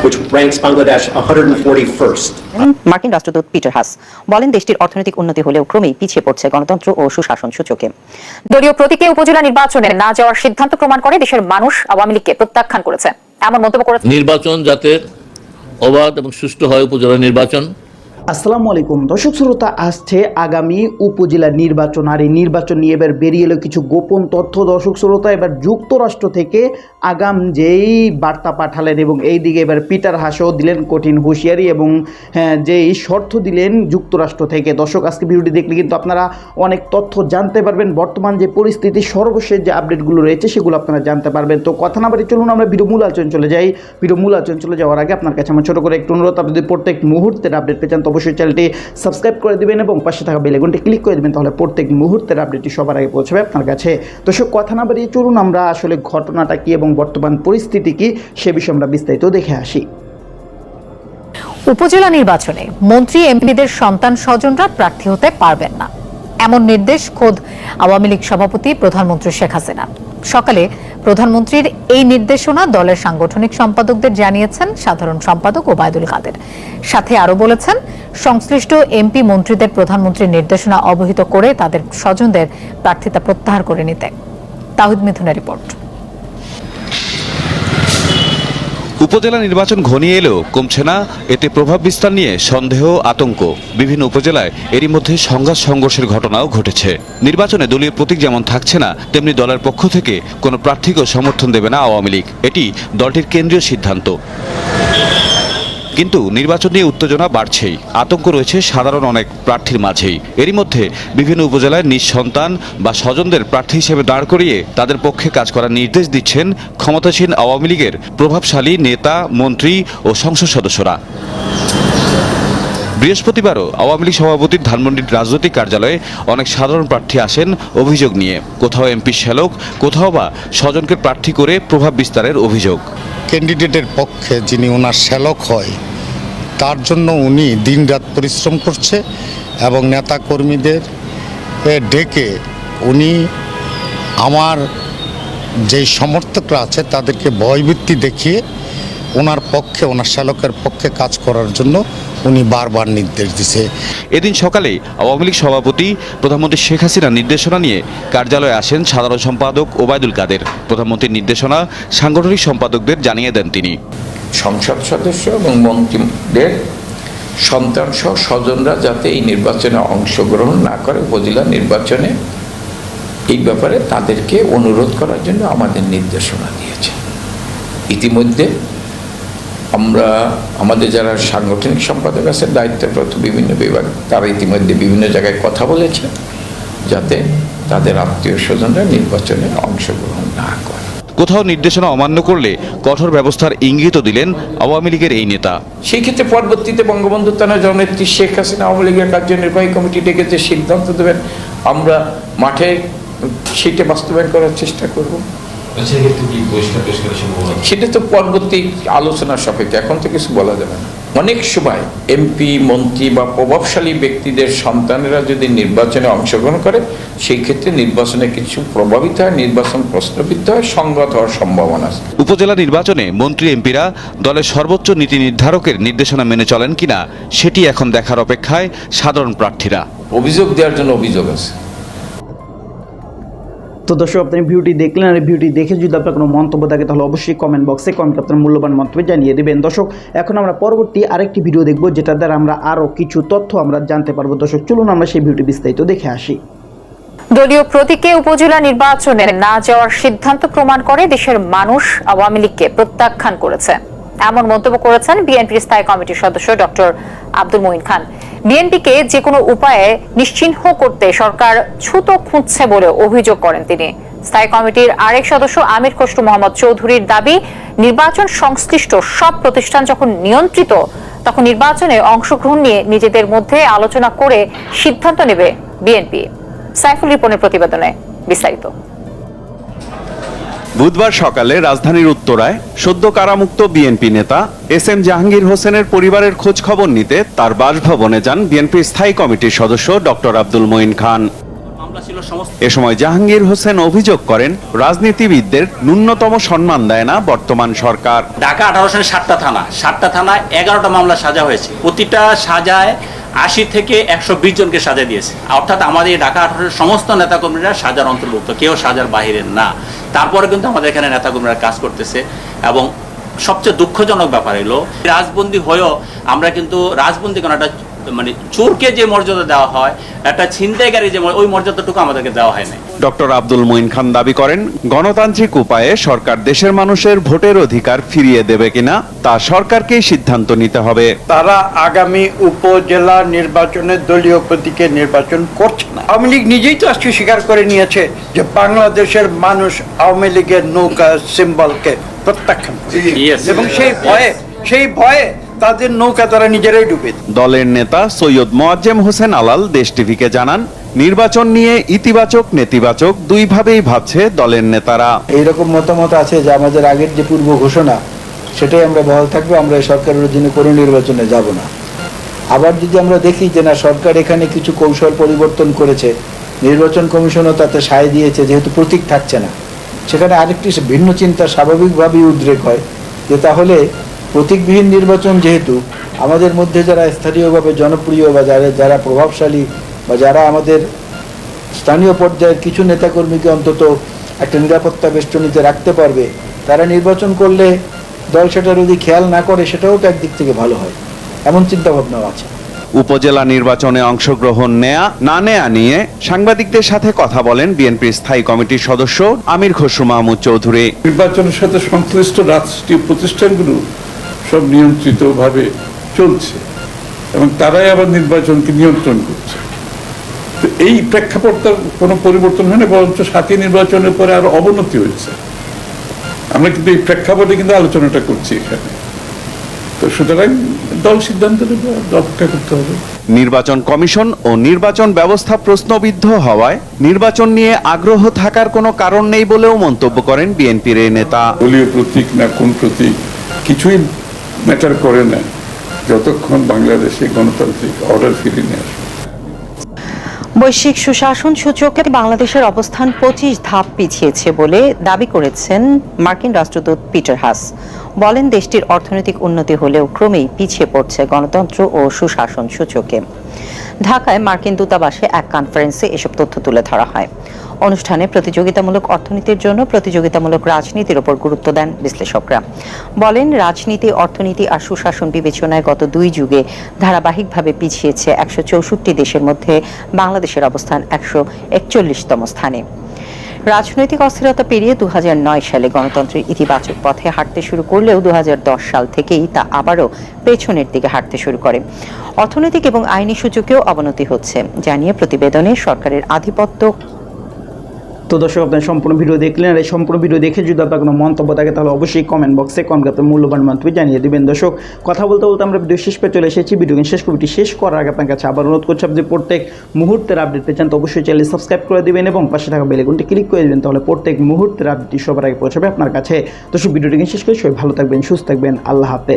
which ranks Bangladesh 141st. মার্কিন রাষ্ট্রদূত Peter Haas বলেন দেশটির অর্থনৈতিক উন্নতি হলেও ক্রমেই পিছিয়ে পড়ছে গণতন্ত্র ও সুশাসন সূচকে দলীয় প্রতীকে উপজেলা নির্বাচনে না যাওয়ার সিদ্ধান্ত প্রমাণ করে দেশের মানুষ আওয়ামী লীগকে প্রত্যাখ্যান করেছে এমন মন্তব্য করেছে নির্বাচন যাতে অবাধ এবং সুষ্ঠু হয় উপজেলা নির্বাচন আসসালামু আলাইকুম। দর্শক শ্রোতা আসছে আগামী উপজেলা নির্বাচন আর এই নির্বাচন নিয়ে এবার বেরিয়ে এলো কিছু গোপন তথ্য। দর্শক শ্রোতা এবার যুক্তরাষ্ট্র থেকে আগাম যেই বার্তা পাঠালেন এবং এই দিকে এবার পিটার হাসও দিলেন কঠিন হুঁশিয়ারি এবং হ্যাঁ, যেই শর্ত দিলেন যুক্তরাষ্ট্র থেকে। দর্শক আজকে ভিডিওটি দেখলে কিন্তু আপনারা অনেক তথ্য জানতে পারবেন। বর্তমান যে পরিস্থিতি সর্বশেষ যে আপডেটগুলো রয়েছে সেগুলো আপনারা জানতে পারবেন। তো কথা না বাড়ি চলুন আমরা ভিডিও মূল আলোচনা চলে যাই। ভিডিও মূল আলোচনা চলে যাওয়ার আগে আপনার কাছে আমার ছোটো করে একটু অনুরোধ আপনি যদি প্রত্যেক মুহূর্তের আপডেট পেয়ে তো অবশ্যই চ্যানেলটি সাবস্ক্রাইব করে দেবেন এবং পাশে থাকা বেলেগুনটি ক্লিক করে দেবেন, তাহলে প্রত্যেক মুহূর্তের আপডেটটি সবার আগে পৌঁছবে আপনার কাছে। দর্শক, কথা না বাড়িয়ে চলুন, আমরা আসলে ঘটনাটা কি এবং বর্তমান পরিস্থিতি কি সে বিষয়ে আমরা বিস্তারিত দেখে আসি। উপজেলা নির্বাচনে মন্ত্রী, এমপিদের সন্তান, স্বজনরা প্রার্থী হতে পারবেন না। এমন নির্দেশ খোদ আওয়ামী লীগ সভাপতি প্রধানমন্ত্রী শেখ হাসিনা। সকালে প্রধানমন্ত্রীর এই নির্দেশনা দলের সাংগঠনিক সম্পাদকদের জানিয়েছেন সাধারণ সম্পাদক ওবায়দুল কাদের। সাথে আরও বলেছেন সংশ্লিষ্ট এমপি মন্ত্রীদের প্রধানমন্ত্রীর নির্দেশনা অবহিত করে তাদের স্বজনদের প্রার্থিতা প্রত্যাহার করে নিতে। তাহিদ মিথুনের রিপোর্ট। উপজেলা নির্বাচন ঘনিয়ে এলেও কমছে না। এতে প্রভাব বিস্তার নিয়ে সন্দেহ, আতঙ্ক। বিভিন্ন উপজেলায় এরই মধ্যে সংঘাত সংঘর্ষের ঘটনাও ঘটেছে। নির্বাচনে দলীয় প্রতীক যেমন থাকছে না, তেমনি দলের পক্ষ থেকে কোনো প্রার্থীকেও সমর্থন দেবে না আওয়ামী লীগ। এটি দলটির কেন্দ্রীয় সিদ্ধান্ত। কিন্তু নির্বাচন নিয়ে উত্তেজনা বাড়ছেই। আতঙ্ক রয়েছে সাধারণ অনেক প্রার্থীর মাঝেই। এরই মধ্যে বিভিন্ন উপজেলায় নিজ সন্তান বা স্বজনদের প্রার্থী হিসেবে দাঁড় করিয়ে তাদের পক্ষে কাজ করার নির্দেশ দিচ্ছেন ক্ষমতাসীন আওয়ামী লীগের প্রভাবশালী নেতা, মন্ত্রী ও সংসদ সদস্যরা। বৃহস্পতিবারও আওয়ামী লীগ সভাপতির ধানমন্ডির রাজনৈতিক কার্যালয়ে অনেক সাধারণ প্রার্থী আসেন অভিযোগ নিয়ে। কোথাও এমপি শ্যালক, কোথাও বা স্বজনকে প্রার্থী করে প্রভাব বিস্তারের অভিযোগ। ক্যান্ডিডেটের পক্ষে যিনি ওনার শ্যালক হয় তার জন্য উনি দিনরাত পরিশ্রম করছে এবং নেতাকর্মীদের, এ, ডেকে উনি আমার যেই সমর্থকরা আছে তাদেরকে ভয়ভীতি দেখিয়ে ওনার পক্ষে, ওনার শ্যালকের পক্ষে কাজ করার জন্য উনি বারবার নির্দেশ দিছে। এদিন সকালে আওয়ামী লীগ সভাপতি প্রধানমন্ত্রী শেখ হাসিনার নির্দেশনা নিয়ে কার্যালয়ে আসেন সাধারণ সম্পাদক ওবায়দুল কাদের। প্রধানমন্ত্রীর নির্দেশনা সাংগঠনিক সম্পাদকদের জানিয়ে দেন তিনি। সংসদ সদস্য এবং মন্ত্রীদের সন্তান সহ স্বজনরা যাতে এই নির্বাচনে অংশগ্রহণ না করে, উপজেলা নির্বাচনে, এই ব্যাপারে তাদেরকে অনুরোধ করার জন্য আমাদের নির্দেশনা দিয়েছে। ইতিমধ্যে আমরা, আমাদের যারা সাংগঠনিক সম্পাদক আছে দায়িত্বপ্রাপ্ত বিভিন্ন বিভাগ, তারা ইতিমধ্যে বিভিন্ন জায়গায় কথা বলেছে, যাতে তাদের আত্মীয় স্বজনরা নির্বাচনে অংশগ্রহণ না করে। কোথাও নির্দেশনা অমান্য করলে কঠোর ব্যবস্থার ইঙ্গিত দিলেন আওয়ামী লীগের এই নেতা। সেই ক্ষেত্রে পরবর্তীতে বঙ্গবন্ধু তানা জননেত্রী শেখ হাসিনা আওয়ামী লীগের কার্যনির্বাহী কমিটি ডেকে যে সিদ্ধান্ত দেবেন। আমরা মাঠে সেটা বাস্তবায়ন করার চেষ্টা করব। সেটা তো পরবর্তী আলোচনার সাপেক্ষে এখন তো কিছু বলা যাবে না। অনেক সময় এমপি মন্ত্রী বা প্রভাবশালী ব্যক্তিদের সন্তানেরা যদি নির্বাচনে অংশগ্রহণ করে সেই ক্ষেত্রে নির্বাচনে কিছু প্রভাবিত হয় নির্বাচন প্রশ্নবিদ্ধ হয় সংগত হওয়ার সম্ভাবনা আছে। উপজেলা নির্বাচনে মন্ত্রী এমপিরা দলের সর্বোচ্চ নীতি নির্ধারকের নির্দেশনা মেনে চলেন কিনা সেটি এখন দেখার অপেক্ষায় সাধারণ প্রার্থীরা। অভিযোগ দেওয়ার জন্য অভিযোগ আছে। তো দর্শক, আপনি ভিডিওটি দেখলেন আর ভিডিওটি দেখে যদি আপনার কোনো মন্তব্য থাকে, তাহলে অবশ্যই কমেন্ট বক্সে কমেন্ট আপনার মূল্যবান মন্তব্য জানিয়ে দেবেন। দর্শক, এখন আমরা পরবর্তী আরেকটি ভিডিও দেখব যেটা দ্বারা আমরা আরও কিছু তথ্য আমরা জানতে পারব। দর্শক, চলুন আমরা সেই ভিডিওটি বিস্তারিত দেখে আসি। দলীয় প্রতীকে উপজেলা নির্বাচনে না যাওয়ার সিদ্ধান্ত প্রমাণ করে দেশের মানুষ আওয়ামী লীগকে প্রত্যাখ্যান করেছে। এমন মন্তব্য করেছেন বিএনপির স্থায়ী কমিটির সদস্য ডক্টর আব্দুল মঈন খান। বিএনপিকে যে কোনো উপায়ে নিশ্চিহ্ন করতে সরকার ছুতো খুঁজছে বলে অভিযোগ করেন তিনি। স্থায়ী কমিটির আরেক সদস্য আমির খসরু মোহাম্মদ চৌধুরীর দাবি, নির্বাচন সংশ্লিষ্ট সব প্রতিষ্ঠান যখন নিয়ন্ত্রিত, তখন নির্বাচনে অংশগ্রহণ নিয়ে নিজেদের মধ্যে আলোচনা করে সিদ্ধান্ত নেবে বিএনপি। সাইফুল রিপনের প্রতিবেদনে বিস্তারিত। বুধবার সকালে রাজধানীর উত্তরায় সদ্য কারামুক্ত বিএনপি নেতা এস এম জাহাঙ্গীর হোসেনের পরিবারের খোঁজ খবর নিতে তার বাসভবনে যান বিএনপির স্থায়ী কমিটির সদস্য ডক্টর আব্দুল মঈন খান। এ সময় জাহাঙ্গীর হোসেন অভিযোগ করেন, রাজনীতিবিদদের ন্যূনতম সম্মান দেয় না বর্তমান সরকার। ঢাকা আঠারো সনে সাতটা থানা, সাতটা থানায় এগারোটা মামলা সাজা হয়েছে। প্রতিটা সাজায় আশি থেকে একশো বিশ জনকে সাজা দিয়েছে। অর্থাৎ আমাদের এই ঢাকা আঠারোর সমস্ত নেতাকর্মীরা সাজার অন্তর্ভুক্ত, কেউ সাজার বাহিরের না। তারপরে কিন্তু আমাদের এখানে নেতাকর্মীরা কাজ করতেছে এবং সবচেয়ে দুঃখজনক ব্যাপার এলো, রাজবন্দি হয়েও আমরা কিন্তু রাজবন্দি কোনো একটা মানে চোরকে যে মর্যাদা দেওয়া হয় একটা ছিনতাইকারী যে ওই মর্যাদাটুকু আমাদেরকে দেওয়া হয় নাই ডক্টর আব্দুল মঈন খান দাবি করেন গণতান্ত্রিক উপায়ে সরকার দেশের মানুষের ভোটের অধিকার ফিরিয়ে দেবে কিনা তা সরকারকেই সিদ্ধান্ত নিতে হবে। তারা আগামী উপজেলা নির্বাচনে দলীয় প্রতীকে নির্বাচন করছে না। আওয়ামী লীগ নিজেই তো আজকে স্বীকার করে নিয়েছে যে বাংলাদেশের মানুষ আওয়ামী লীগের নৌকা সিম্বলকে প্রত্যাখ্যান। এবং সেই ভয়ে সেই ভয়ে তাদের নৌকা তারা নিজেরাই ডুবে দলের নেতা সৈয়দ মোয়াজ্জেম হোসেন আলাল দেশ টিভিকে জানান নির্বাচন নিয়ে ইতিবাচক নেতিবাচক দুইভাবেই ভাবছে দলের নেতারা। এইরকম মতামত আছে যে আমাদের আগের যে পূর্ব ঘোষণা সেটাই আমরা বহাল থাকব আমরা এই সরকারের অধীনে কোনো নির্বাচনে যাব না। আবার যদি আমরা দেখি যে না সরকার এখানে কিছু কৌশল পরিবর্তন করেছে নির্বাচন কমিশনও তাতে সায় দিয়েছে যেহেতু প্রতীক থাকছে না সেখানে আরেকটি ভিন্ন চিন্তা স্বাভাবিকভাবেই উদ্রেক হয় যে তাহলে প্রতীকবিহীন নির্বাচন যেহেতু আমাদের মধ্যে যারা স্থানীয়ভাবে জনপ্রিয় বা যারা যারা প্রভাবশালী বা যারা আমাদের স্থানীয় পর্যায়ের কিছু নেতাকর্মীকে অন্তত একটা নিরাপত্তা বেষ্টনীতে রাখতে পারবে তারা নির্বাচন করলে দল সেটা যদি খেয়াল না করে সেটাও তো একদিক থেকে ভালো হয়। এমন চিন্তা ভাবনাও আছে। উপজেলা নির্বাচনে অংশগ্রহণ নেয়া না নেয়া নিয়ে সাংবাদিকদের সাথে কথা বলেন বিএনপির স্থায়ী কমিটির সদস্য আমির খসরু মাহমুদ চৌধুরী। নির্বাচনের সাথে সংশ্লিষ্ট রাষ্ট্রীয় প্রতিষ্ঠানগুলো সব নিয়ন্ত্রিতভাবে চলছে এবং তারাই আবার নির্বাচনকে নিয়ন্ত্রণ করছে। তো এই প্রেক্ষাপটটার কোনো পরিবর্তন হয় না বরঞ্চ সাথী নির্বাচনের পরে আরও অবনতি হয়েছে। আমরা কিন্তু এই প্রেক্ষাপটে কিন্তু আলোচনাটা করছি এখানে। তো সুতরাং দল সিদ্ধান্ত নেবে অপেক্ষা করতে হবে। নির্বাচন কমিশন ও নির্বাচন ব্যবস্থা প্রশ্নবিদ্ধ হওয়ায় নির্বাচন নিয়ে আগ্রহ থাকার কোনো কারণ নেই বলেও মন্তব্য করেন বিএনপির এই নেতা। দলীয় প্রতীক না কোন প্রতীক কিছুই ম্যাটার করে না। যতক্ষণ বাংলাদেশে গণতান্ত্রিক অর্ডার ফিরে নিয়ে আসবে। বৈশ্বিক সুশাসন সূচকে বাংলাদেশের অবস্থান পঁচিশ ধাপ পিছিয়েছে বলে দাবি করেছেন মার্কিন রাষ্ট্রদূত পিটার হাস। বলেন, দেশটির অর্থনৈতিক উন্নতি হলেও ক্রমেই পিছিয়ে পড়ছে গণতন্ত্র ও সুশাসন সূচকে। ঢাকায় মার্কিন দূতাবাসে এক কনফারেন্সে এসব তথ্য তুলে ধরা হয়। অনুষ্ঠানে প্রতিযোগিতামূলক অর্থনীতির জন্য প্রতিযোগিতামূলক রাজনীতির ওপর গুরুত্ব দেন বিশ্লেষকরা। বলেন, রাজনীতি, অর্থনীতি আর সুশাসন বিবেচনায় গত দুই যুগে ধারাবাহিকভাবে পিছিয়েছে একশো চৌষট্টি দেশের মধ্যে, বাংলাদেশের অবস্থান একশো একচল্লিশতম স্থানে। রাজনৈতিক অস্থিরতা পেরিয়ে দু হাজার নয় সালে গণতন্ত্রের ইতিবাচক পথে হাঁটতে শুরু করলেও দু হাজার দশ সাল থেকেই তা আবারও পেছনের দিকে হাঁটতে শুরু করে। অর্থনৈতিক এবং আইনি সূচকেও অবনতি হচ্ছে, জানিয়ে প্রতিবেদনে সরকারের আধিপত্য তো দর্শক, আপনার সম্পূর্ণ ভিডিও দেখলেন আর এই সম্পূর্ণ ভিডিও দেখে যদি আপনার কোনো মন্তব্য থাকে, তাহলে অবশ্যই কমেন্ট বক্সে কমেন্ট আপনার মূল্যবান মন্তব্য জানিয়ে দিবেন। দর্শক, কথা বলতে বলতে আমরা ভিডিও শেষ পেয়ে চলে এসেছি। ভিডিও শেষ কবিটি শেষ করার আগে আপনার কাছে আবার অনুরোধ করছি, আপনি প্রত্যেক মুহূর্তের আপডেট পেয়ে চান, তো অবশ্যই চ্যানেল সাবস্ক্রাইব করে দেবেন এবং পাশে থাকা বেলেগুনটি ক্লিক করে দেবেন, তাহলে প্রত্যেক মুহূর্তের আপডেটটি সবার আগে পৌঁছাবে আপনার কাছে। দর্শক ভিডিওটিকে শেষ করে, সবাই ভালো থাকবেন, সুস্থ থাকবেন, আল্লাহ হাফেজ।